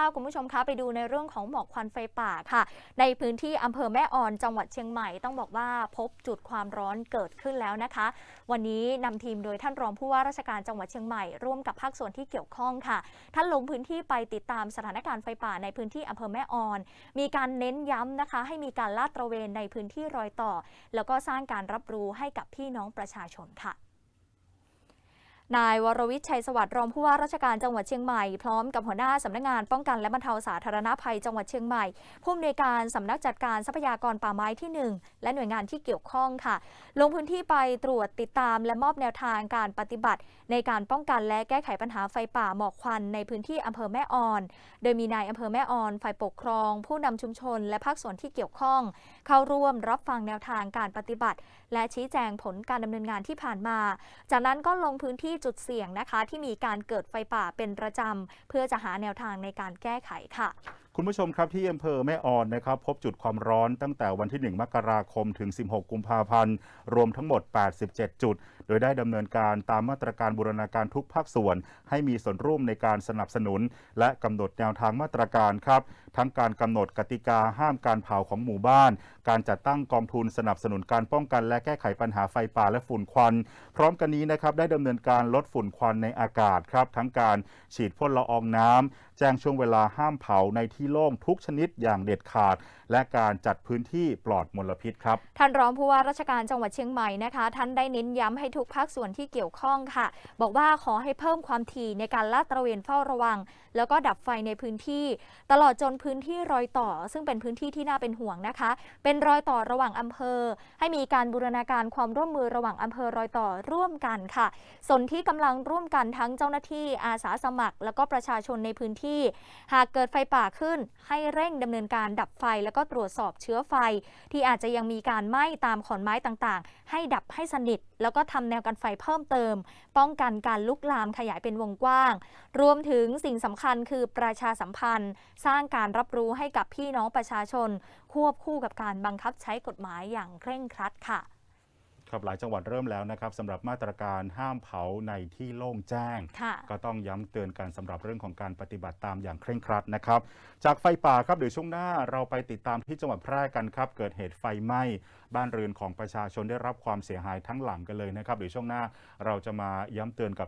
ค่ะคุณผู้ชมคะไปดูในเรื่องของหมอกควันไฟป่าค่ะ ในพื้นที่อำเภอแม่ออนจังหวัดเชียงใหม่ต้องบอกว่าพบจุดความร้อนเกิดขึ้นแล้วนะคะ วันนี้นำทีมโดยท่านรองผู้ว่าราชการจังหวัดเชียงใหม่ร่วมกับภาคส่วนที่เกี่ยวข้องค่ะ ท่านลงพื้นที่ไปติดตามสถานการณ์ไฟป่าในพื้นที่อำเภอแม่ออน มีการเน้นย้ำนะคะ ให้มีการลาดตระเวนในพื้นที่รอยต่อ แล้วก็สร้างการรับรู้ให้กับพี่น้องประชาชนค่ะ นายวรวิชัยสวัสดิ์รองผู้ว่าราชการจังหวัดเชียงใหม่ พร้อมกับหัวหน้าสำนักงานป้องกันและบรรเทาสาธารณภัยจังหวัดเชียงใหม่ ผู้อำนวยการสำนักจัดการทรัพยากรป่าไม้ที่ 1 และหน่วยงานที่เกี่ยวข้องค่ะ ลงพื้นที่ไปตรวจติดตามและมอบแนวทางการปฏิบัติ ในการป้องกันและแก้ไขปัญหาไฟป่าหมอกควันในพื้นที่อำเภอแม่ออน โดยมีนายอำเภอแม่ออน ฝ่ายปกครอง ผู้นำชุมชน และภาคส่วนที่เกี่ยวข้อง เข้าร่วมรับฟังแนวทางการปฏิบัติ และชี้แจงผลการดำเนินงานที่ผ่านมา จากนั้นก็ลงพื้นที่จุดเสี่ยงนะคะ ที่มีการเกิดไฟป่าเป็นประจำเพื่อจะหาแนวทางในการแก้ไขค่ะ คุณผู้ชมครับที่อำเภอแม่ออนนะครับพบจุดความร้อนตั้งแต่วันที่ 1 มกราคมถึง 16 กุมภาพันธ์ รวมทั้งหมด 87 จุด โดยได้ดำเนินการตามมาตรการบูรณาการทุกภาคส่วน ให้มีส่วนร่วมในการสนับสนุน และกำหนดแนวทางมาตรการครับ ทั้งการกำหนดกติกาห้ามการเผาของหมู่บ้าน การจัดตั้งกองทุนสนับสนุนการป้องกัน และแก้ไขปัญหาไฟป่าและฝุ่นควัน พร้อมกันนี้นะครับได้ดำเนินการลดฝุ่นควันในอากาศครับทั้งการฉีดพ่นละอองน้ำแจ้งช่วงเวลาห้ามเผาในที่ที่โล่งทุกชนิดอย่างเด็ดขาด และการจัดพื้นที่ปลอดมลพิษครับ ท่านรองผู้ว่าราชการจังหวัดเชียงใหม่นะคะ ท่านได้เน้นย้ำให้ทุกภาคส่วนที่เกี่ยวข้องค่ะ บอกว่าขอให้เพิ่มความถี่ในการลาดตระเวนเฝ้าระวัง แล้วก็ดับไฟในพื้นที่ ตลอดจนพื้นที่รอยต่อ ซึ่งเป็นพื้นที่ที่น่าเป็นห่วงนะคะ เป็นรอยต่อระหว่างอำเภอ ให้มีการบูรณาการความร่วมมือระหว่างอำเภอรอยต่อร่วมกันค่ะสนที่กำลังร่วมกันทั้งเจ้าหน้าที่อาสาสมัคร แล้วก็ประชาชนในพื้นที่ หากเกิดไฟป่าขึ้นให้เร่งดำเนินการดับไฟ แล้วก็ตรวจสอบเชื้อไฟ ที่อาจจะยังมีการไหม้ตามขอนไม้ต่างๆ ให้ดับให้สนิท แล้วก็ทำแนวกันไฟเพิ่มเติม ป้องกันการลุกลามขยายเป็นวงกว้าง รวมถึงสิ่งสำคัญคือประชาสัมพันธ์ สร้างการรับรู้ให้กับพี่น้องประชาชน ควบคู่กับการบังคับใช้กฎหมายอย่างเคร่งครัดค่ะ ครับหลายจังหวัดเริ่มแล้วนะครับสำหรับมาตรการห้ามเผาในที่โล่งแจ้ง ค่ะก็ต้องย้ำเตือนกันสำหรับเรื่องของการปฏิบัติตามอย่างเคร่งครัดนะครับ จากไฟป่าครับเดี๋ยวช่วงหน้าเราไปติดตามที่จังหวัดแพร่กันครับ เกิดเหตุไฟไหม้บ้านเรือนของประชาชนได้รับความเสียหายทั้งหลังกันเลยนะครับเดี๋ยวช่วงหน้าเราจะมาย้ำเตือนกับ